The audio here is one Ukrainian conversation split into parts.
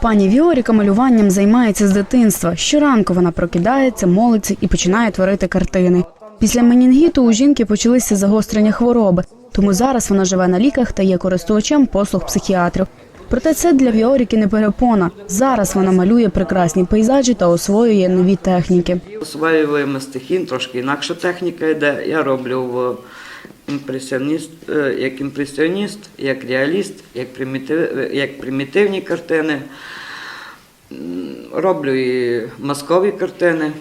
Пані Віоріка малюванням займається з дитинства. Щоранку вона прокидається, молиться і починає творити картини. Після менінгіту у жінки почалися загострення хвороби, тому зараз вона живе на ліках та є користувачем послуг психіатрів. Проте це для Віоріки не перепона. Зараз вона малює прекрасні пейзажі та освоює нові техніки. Осваюємо стихін, трошки інакша техніка йде. Я роблю в імпресіоніст, е, як імпресіоніст, як реаліст, як, примітив, як примітивні картини. Роблю і маскові картини.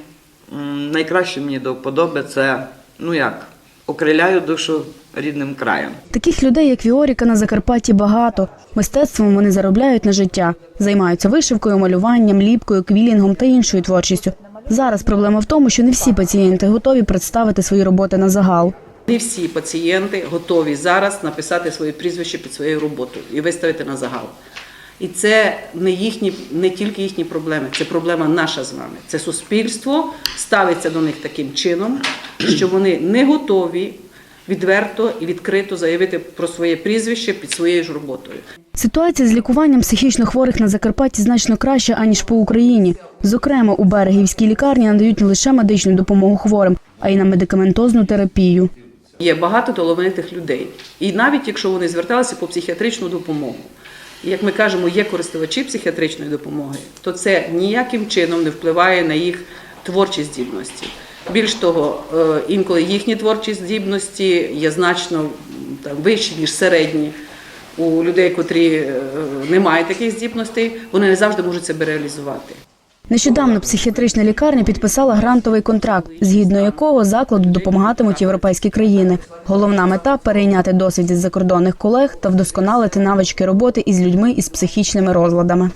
Найкраще мені до вподоби це, ну як, окриляю душу рідним краєм. Таких людей, як Віоріка, на Закарпатті багато. Мистецтвом вони заробляють на життя, займаються вишивкою, малюванням, ліпкою, квілінгом та іншою творчістю. Зараз проблема в тому, що не всі пацієнти готові представити свої роботи на загал. Не всі пацієнти готові зараз написати своє прізвище під своєю роботою і виставити на загал. І це не їхні, не тільки їхні проблеми, це проблема наша з вами. Це суспільство ставиться до них таким чином, що вони не готові відверто і відкрито заявити про своє прізвище під своєю ж роботою. Ситуація з лікуванням психічно хворих на Закарпатті значно краща аніж по Україні. Зокрема, у берегівській лікарні надають не лише медичну допомогу хворим, а й на медикаментозну терапію. Є багато талановитих людей. І навіть якщо вони зверталися по психіатричну допомогу, як ми кажемо, є користувачі психіатричної допомоги, то це ніяким чином не впливає на їх творчі здібності. Більш того, е, інколи їхні творчі здібності є значно там, вищі, ніж середні. У людей, котрі е, не мають таких здібностей, вони не завжди можуть себе реалізувати. Нещодавно психіатрична лікарня підписала грантовий контракт, згідно якого закладу допомагатимуть європейські країни. Головна мета перейняти досвід із закордонних колег та вдосконалити навички роботи із людьми із психічними розладами.